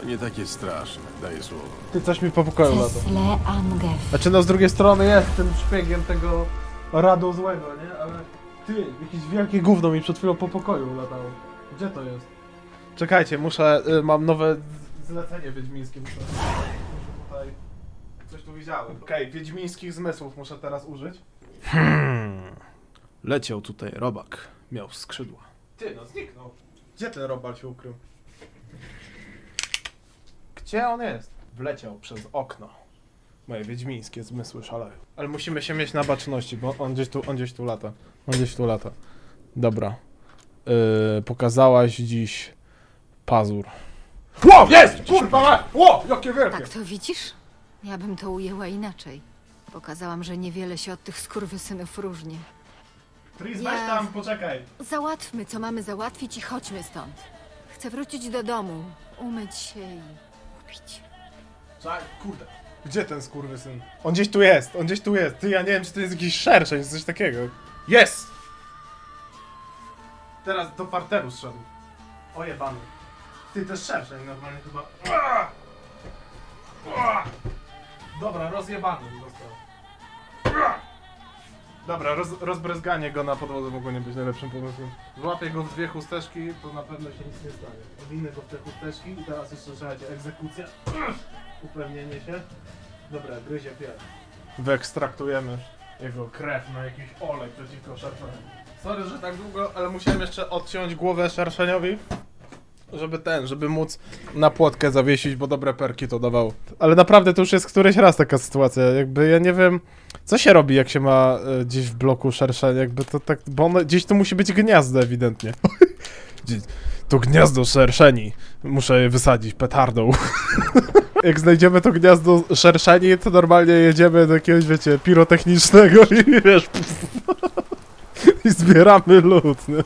To nie takie straszne, daję słowo. Ty coś mi po pokoju lata. Cesle Angef. Znaczy no z drugiej strony jest tym szpiegiem tego radu złego, nie? Ale ty, jakieś wielkie gówno mi przed chwilą po pokoju latało. Gdzie to jest? Czekajcie, muszę, y, mam nowe z- zlecenie wiedźmińskie, muszę, muszę tutaj, coś tu widziałem. Okej, wiedźmińskich zmysłów muszę teraz użyć. Hmm. Leciał tutaj robak. Miał skrzydła. Ty, no zniknął. Gdzie ten robal się ukrył? Gdzie on jest? Wleciał przez okno. Moje wiedźmińskie zmysły szaleją. Ale musimy się mieć na baczności, bo on gdzieś tu, on gdzieś tu lata. On gdzieś tu lata. Dobra. Yy, pokazałaś dziś pazur. Ło, jest! Kurwa! Ło, jakie wielkie! Tak to widzisz? Ja bym to ujęła inaczej. Pokazałam, że niewiele się od tych skurwysynów różni. Tris, weź tam, poczekaj. Załatwmy, co mamy załatwić i chodźmy stąd. Chcę wrócić do domu, umyć się i upić. Czekaj, kurde. Gdzie ten skurwysyn? On gdzieś tu jest, on gdzieś tu jest. Ty, ja nie wiem, czy to jest jakiś szerszeń, czy coś takiego. Jest! Teraz do parteru zszedł. Ojebany. Ty, też szerszeń normalnie chyba. Ua! Ua! Dobra, rozjebany został. Dobra, roz, rozbryzganie go na podłodze mogło nie być najlepszym pomysłem. Złapię go w dwie chusteczki, to na pewno się nic nie stanie. Owinę go w te chusteczki i teraz jeszcze słuchajcie, egzekucja. Upewnienie się. Dobra, gryzie pierś. Wyekstraktujemy jego krew na jakiś olej przeciwko szerszeniu. Sorry, że tak długo, ale musiałem jeszcze odciąć głowę szerszeniowi. Żeby ten, żeby móc na płotkę zawiesić, bo dobre perki to dawało. Ale naprawdę to już jest któryś raz taka sytuacja. Jakby ja nie wiem, co się robi, jak się ma e, gdzieś w bloku szerszeń. Jakby to tak, bo ono, gdzieś to musi być gniazdo ewidentnie. To gniazdo szerszeni. Muszę je wysadzić petardą. Jak znajdziemy to gniazdo szerszeni, to normalnie jedziemy do jakiegoś, wiecie, pirotechnicznego i wiesz... I zbieramy lód, nie?